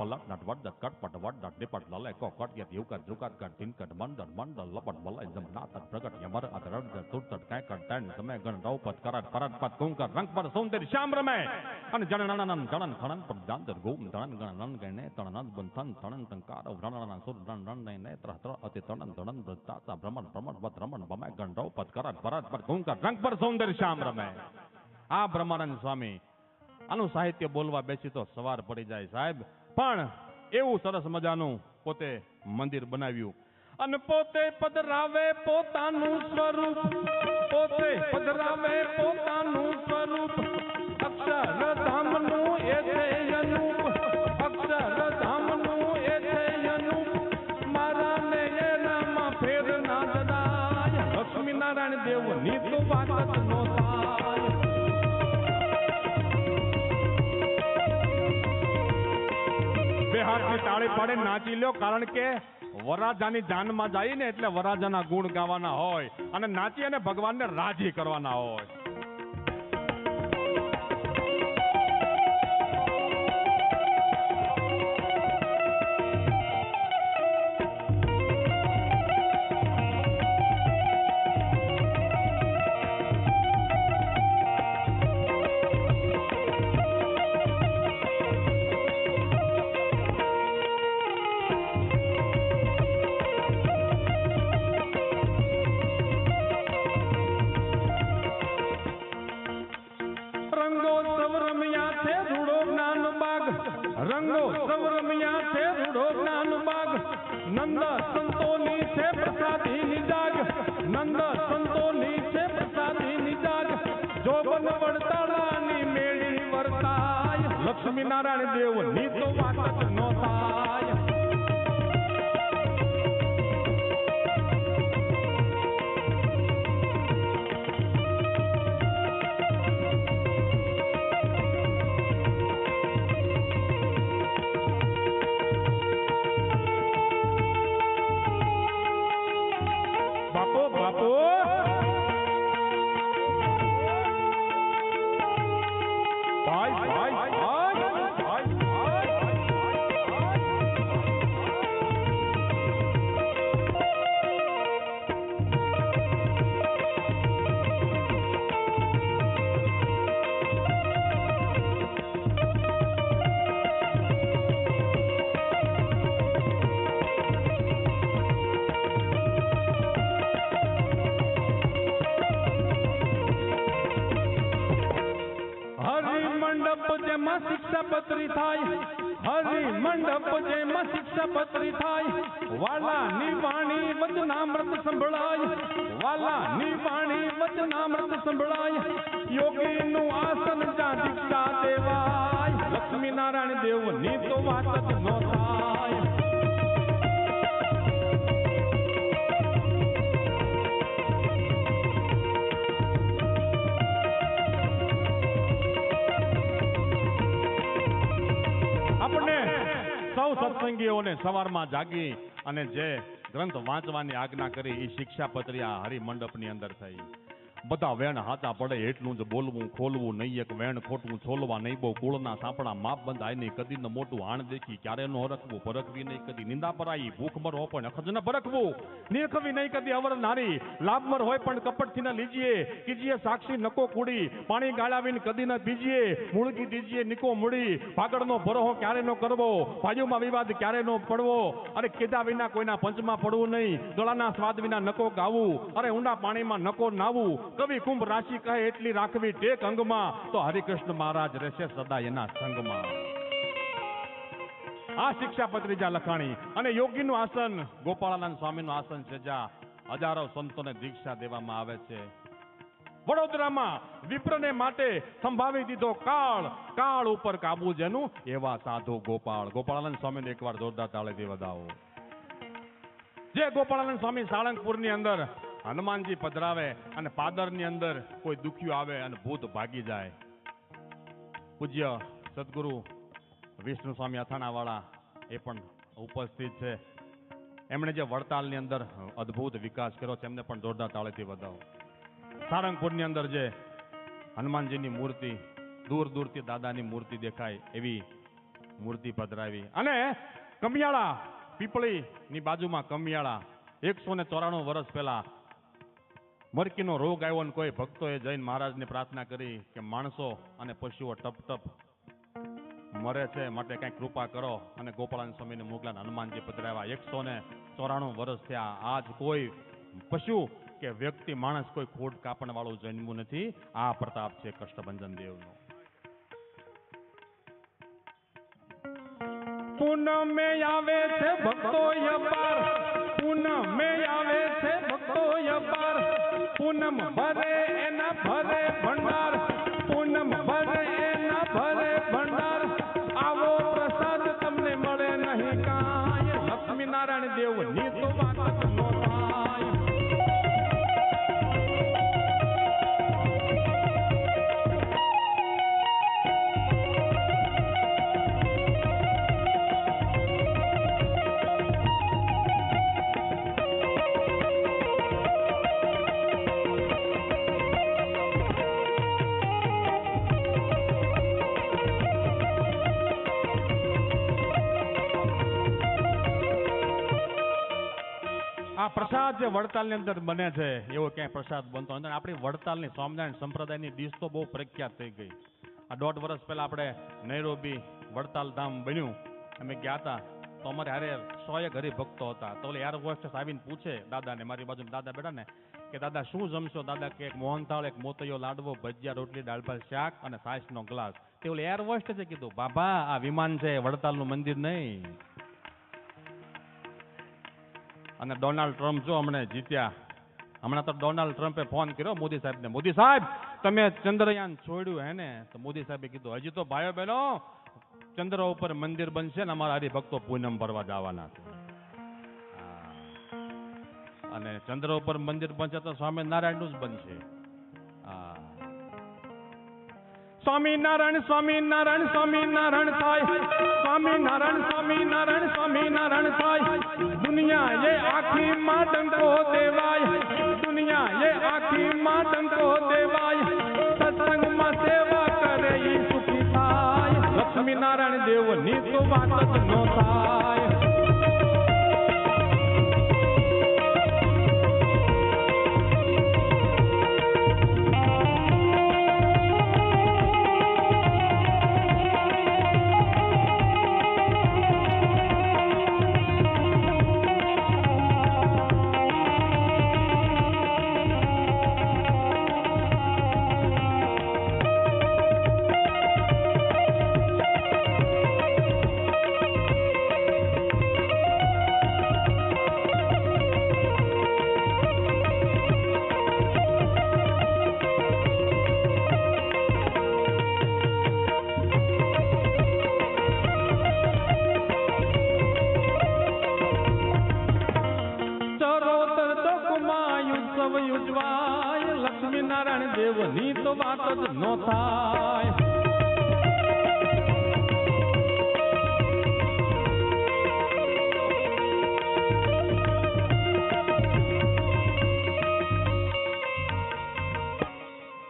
પલટ નટવટ દટકટ પટવટ દટડી પટલાલે કોકટ યત યુકટ જુકટ cut તિનકટ મંડળ મંડળ લપટ મલય જમના તટ પ્રગટ યમર અધરડ તુટ તટ કાય કટ ટેન તમે ગણ રવ પત કરટ પરટ પત કુંકર રંગ પર સૌંદર્ય શ્યામ રમે અને જણનનન જણન ખણન પર જાંતર ગોમ તણન ગણનન ગણે તણનન બંથન તણન ટંકાર રણનન સુર રણ રણ ને ને ત્રહ ત્રહ અતિ તણન તણન પ્રતાતા ભ્રમણ ભ્રમણ વત રમણ ભમે ગણ રવ પત કરટ પરટ પત કુંકર રંગ પર સૌંદર્ય શ્યામ રમે આ બ્રહ્માનંદ સ્વામી આનું સાહિત્ય બોલવા બેસી તો સવાર પડી જાય સાહેબ પણ એવું સરસ મજાનું પોતે મંદિર બનાવ્યું. અને પોતે પધરાવે પોતાનું સ્વરૂપ. પોતે પધરાવે પોતાનું સ્વરૂપ. બે તાળી પાડે નાચી લ્યો, કારણ કે વરાજાની જાનમાં જાય ને એટલે વરાજાના ગુણ ગાવાના હોય અને નાચી અને ભગવાનને રાજી કરવાના હોય. છે રૂડો જ્ઞાન બાગ નંદ સંતોની છે પ્રસાદી નિજાગ નંદ સંતોની છે પ્રસાદી નિજાગ જોબન વડતાળાની મેળી વર્તાય. લક્ષ્મી નારાયણ દેવની તો વાત ન નો થાય. જેમાં શિક્ષાપત્રી થાય, હરિ મંડપ જેમાં શિક્ષાપત્રી થાય. વાલા નિવાણી વચનામૃત સંભળાય, વાલા નિવાણી વચનામૃત સંભળાય. યોગી નું આસન સૌ સત્સંગીઓને સવારમાં જાગી અને જે ગ્રંથ વાંચવાની આજ્ઞા કરી એ શિક્ષાપત્રી આ હરિમંડપની અંદર થઈ. બધા વેણ હાચા પડે, એટલું જ બોલવું, ખોલવું નહીં, એક વેણ ખોટવું છોલવા નહીં. બહુ કુળના સાંપડા માપ બંધાય નહીં, કદી મોટું હાણ દેખી, ક્યારે નો હરખવું પરખવી નહીં, કદી નિંદા પરાઈ, ભૂખ મરો પણ અખજ ન પરખવું નિરખવી નહીં કદી અવર નારી લાભમર હોય પણ કપટથી ન લીજીએ, કીજીએ સાક્ષી નકો કુડી, પાણી ગાળાવીને કદી ન બીજીએ મૂળગી દીજીએ, નિકો મૂડી ભાગળનો ભરોહો ક્યારે નો કરવો ભાજુમાં વિવાદ ક્યારે નો પડવો? અરે કીધા વિના કોઈના પંચમાં પડવું નહીં, ગળાના સ્વાદ વિના નકો ગાવું, અરે ઊંડા પાણીમાં નકો નાવું કવિ કુંભ રાશિ કહે એટલી રાખવી ટેક અંગમાં, તો હરિકૃષ્ણ મહારાજ રહેશે સદા એના સંગમાં. આ શિક્ષાપત્રી જ્યાં લખાણી અને યોગીનું આસન, ગોપાળાનંદ સ્વામીનું આસન છે જ્યાં હજારો સંતોને દીક્ષા દેવામાં આવે છે. વડોદરામાં વિપ્રને માટે સંભાવી દીધો કાળ કાળ ઉપર કાબુ જેનું એવા સાધુ ગોપાળ. ગોપાળાનંદ સ્વામીને એકવાર જોરદાર તાળેથી વધાવો. જે ગોપાળાનંદ સ્વામી સાળંગપુરની અંદર હનુમાનજી પધરાવે અને પાદરની અંદર કોઈ દુખ્યું આવે અને ભૂત ભાગી જાય. પૂજ્ય સદગુરુ વિષ્ણુ સ્વામી અથાણાવાળા એ પણ ઉપસ્થિત છે. એમણે જે વડતાલની અંદર અદ્ભુત વિકાસ કર્યો છે, એમને પણ જોરદાર તાળેથી વધાવો. સારંગપુરની અંદર જે હનુમાનજીની મૂર્તિ, દૂર દૂરથી દાદાની મૂર્તિ દેખાય એવી મૂર્તિ પધરાવી. અને કમિયાળા, પીપળીની બાજુમાં કમિયાળા, એકસો ને ચોરાણું વર્ષ પહેલા મરકીનો રોગ આવ્યો ને કોઈ ભક્તોએ જઈને મહારાજને પ્રાર્થના કરી કે માણસો અને પશુઓ ટપ ટપ મરે છે, માટે કઈ કૃપા કરો. અને ગોપાળાન સ્વામીને મોગલાન હનુમાનજી પધરાવ્યા. એકસો ને ચોરાણું વર્ષ થયા. આજ કોઈ પશુ કે વ્યક્તિ, માણસ કોઈ ખોટ કાપણ જન્મ્યું નથી. આ પ્રતાપ છે કષ્ટભંજન દેવનો. પૂનમે આવે છે ભક્તો યપાર પૂનમે આવે છે ભક્તો યપાર પૂનમ ભરે એના ભરે ભંડાર પ્રસાદ જે વડતાલની અંદર બને છે, એવો ક્યાંય પ્રસાદ બનતો નથી. આપણી વડતાલની સ્વામિનારાયણ સંપ્રદાયની ડીશ તો બહુ પ્રખ્યાત થઈ ગઈ. આ દોઢ વર્ષ પહેલા આપણે નૈરોબી વડતાલ ધામ બન્યું. અમે ગયા હતા. તો અમારે હારે સો એક હરિભક્તો હતા. તો એર હોસ્ટેસ આવીને પૂછે દાદાને, મારી બાજુ દાદા બેઠા ને કે દાદા, શું જમશો? દાદા કે એક મોહનથાળ, એક મોતૈયો લાડવો, ભજીયા, રોટલી, દાળ ભાત, શાક અને સાસનો ગ્લાસ. તે ઓલી એર હોસ્ટેસે કીધું, બાબા, આ વિમાન છે, વડતાલનું મંદિર નહીં. અને ડોનાલ્ડ ટ્રમ્પ જો હમણે જીત્યા, હમણાં તો ડોનાલ્ડ ટ્રમ્પે ફોન કર્યો મોદી સાહેબને, મોદી સાહેબ, તમે ચંદ્રયાન છોડ્યું હે ને? તો મોદી સાહેબે કીધું, હજી તો ભાઈઓ બહેનો, ચંદ્ર ઉપર મંદિર બનશે ને અમારા હરિભક્તો પૂનમ ભરવા જવાના છે. અને ચંદ્ર ઉપર મંદિર બનશે તો સ્વામિનારાયણનું જ બનશે. હા. સ્વામિનારાયણ સ્વામી નારાયણ થાય. સ્વામિનારાયણ સ્વામી નારાયણ થાય. દુનિયા એ આખી માં ડંકો દેવાય. દુનિયા એ આખી માં ડંકો દેવાય. સત્સંગમાં સેવા કરે સુખી થાય. લક્ષ્મીનારાયણ દેવની તો વાત જ નો થાય.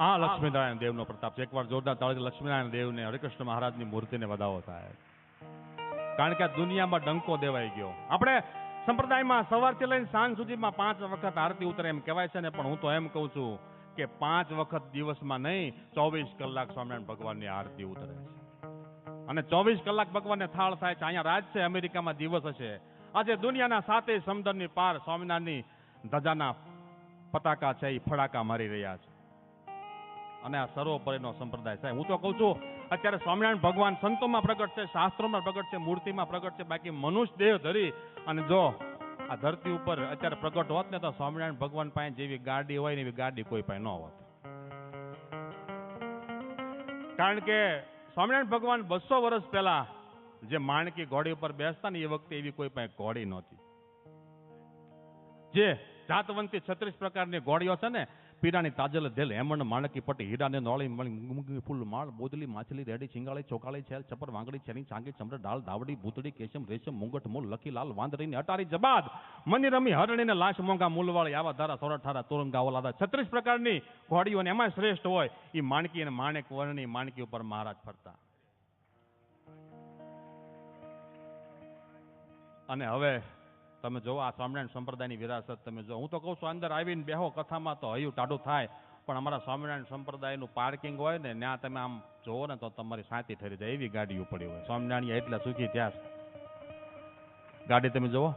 આ લક્ષ્મીનારાયણ દેવનો પ્રતાપ છે. એકવાર જોરદાર તાળી લક્ષ્મીનારાયણ દેવને હરિકૃષ્ણ મહારાજની મૂર્તિને વધાવો થાય. કારણ કે આ દુનિયામાં ડંકો દેવાઈ ગયો. આપણે સંપ્રદાયમાં સવારથી લઈને સાંજ સુધીમાં પાંચ વખત આરતી ઉતરે એમ કહેવાય છે ને, પણ હું તો એમ કહું છું કે પાંચ વખત દિવસમાં નહીં, ચોવીસ કલાક સ્વામિનારાયણ ભગવાનની આરતી ઉતરે છે. અને ચોવીસ કલાક ભગવાનને થાળ થાય છે, અહીંયા રાત છે, અમેરિકામાં દિવસ હશે. આજે દુનિયાના સાતે સમુદ્રની પાર સ્વામિનારાયણની ધજાના પતાકા છે, એ ફડાકા મારી રહ્યા છે. અને આ સર્વોપરીનો સંપ્રદાય છે. હું તો કહું છું, અત્યારે સ્વામિનારાયણ ભગવાન સંતોમાં પ્રગટ છે, શાસ્ત્રોમાં પ્રગટ છે, મૂર્તિમાં પ્રગટ છે, બાકી મનુષ્ય દેહ ધરી અને જો આ ધરતી ઉપર અત્યારે પ્રગટ હોત ને તો સ્વામિનારાયણ ભગવાન પાસે જેવી ગાડી હોય ને એવી ગાડી કોઈ પાસે ન હોત. કારણ કે સ્વામિનારાયણ ભગવાન બસો વર્ષ પહેલા જે માણકી ઘોડી ઉપર બેસતા ને એ વખતે એવી કોઈ પાસે ઘોડી નહોતી. જે જાતવંતી છત્રીસ પ્રકારની ગોળીઓ છે ને પીરાની તાજલ ધેલ હેમણ માણકી પટી હીરાને નોળી મૂંગી, ફૂલ, માળ બોદલી માછલી, રેડી ચિંગાળી ચોકાળી છેલ, છપર, વાંગડી, છેની, ચાંગી, ચમર, ડાળ, ધાવડી, ભૂતડી, કેશમ, રેશમ, મુંગટ, મૂળ, લખી, લાલ, વાંદરીની અટારી, જબાદ મની રમી હરણીને લાશ, મોંઘા, મૂલવાળી, આવા ધારા, સોરઠારા, તોરંગા, ઓલાદા, છત્રીસ પ્રકારની ઘોડીઓ ને એમાં શ્રેષ્ઠ હોય એ માણકી અને માણેક વર્ણની માણકી ઉપર મહારાજ ફરતા. અને હવે તમે જુઓ આ સ્વામિનારાયણ સંપ્રદાયની વિરાસત તમે જો હું તો કહું છું, અંદર આવીને બેહો, કથામાં તો હયું ટાઢું થાય, પણ અમારા સ્વામિનારાયણ સંપ્રદાયનું પાર્કિંગ હોય ને, ત્યાં તમે આમ જોવો ને, તો તમારી શાંતિ ઠરી જાય, એવી ગાડીઓ પડી હોય. સ્વામિનારાયણ એટલે સુખી ત્યાં ગાડી તમે જુઓ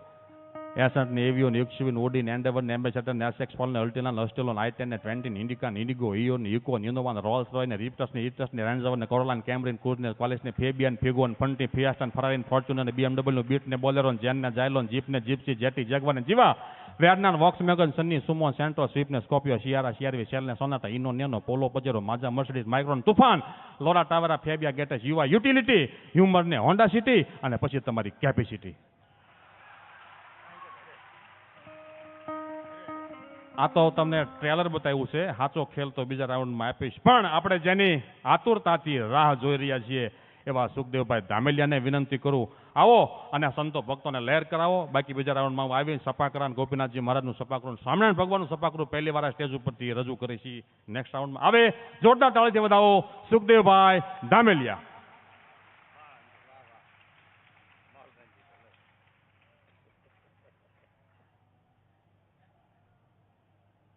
એસન્ટ ને એવિયોન યુક્સવિન ઓડીન એન્ડેવર ને એમ્બેસેડર ને એસએક્સ ફોલ ને અલ્ટિના અસ્ટેલોન આઈટેન ને ટ્વેન્ટીન ઇન્ડિકા ઇન્ડિગો ઇયોન ઇકોન ઇનોવાન રોલ્સ રોય ને રિપ્ટસ ને ઇટસ ને રેન્ઝવર ને કોરોલાન કેમ્બ્રિન ક્રુઝ ને ક્વાલિસ ને ફેબિયન ફિગોન ફંટી ફિયાસ્ટન ફરારીન ફોર્ચ્યુનર ને બીએમડબલ્યુ નું બીટ ને બોલેરોન જેન ને જાયલોન જીપ ને જીપ્સી જેટી જેગવા ને જીવા વેરનાન વોક્સ મેગન સન્ની સુમો સેન્ટ્રો સ્વીપ ને સ્કોપિયો શિયારા શિયારવી શેલ ને સોનાટા ઇનો નેનો પોલો પજેરો માજા મર્સિડીઝ માઇક્રોન તુફાન લોરા ટાવરા ફેબિયા ગેટેસ યુવા યુટિલિટી હ્યુમરને હોન્ડા સિટી અને પછી તમારી કેપેસિટી આ તો તમને ટ્રેલર બતાવ્યું છે. સાચો ખેલ તો બીજા રાઉન્ડમાં આપીશ. પણ આપણે જેની આતુરતાથી રાહ જોઈ રહ્યા છીએ એવા સુખદેવભાઈ ધામેલિયાને વિનંતી કરું. આવો અને સંતો ભક્તોને લહેર કરાવો. બાકી બીજા રાઉન્ડમાં હું આવીને સપાકરાન ગોપીનાથજી મહારાજનું સપાકરું સ્વામિનારાયણ ભગવાનનું સપાકરું પહેલી વાર આ સ્ટેજ ઉપરથી રજૂ કરીશી. નેક્સ્ટ રાઉન્ડમાં આવે. જોરદાર તાળીથી વધાવો. સુખદેવભાઈ ધામેલિયા.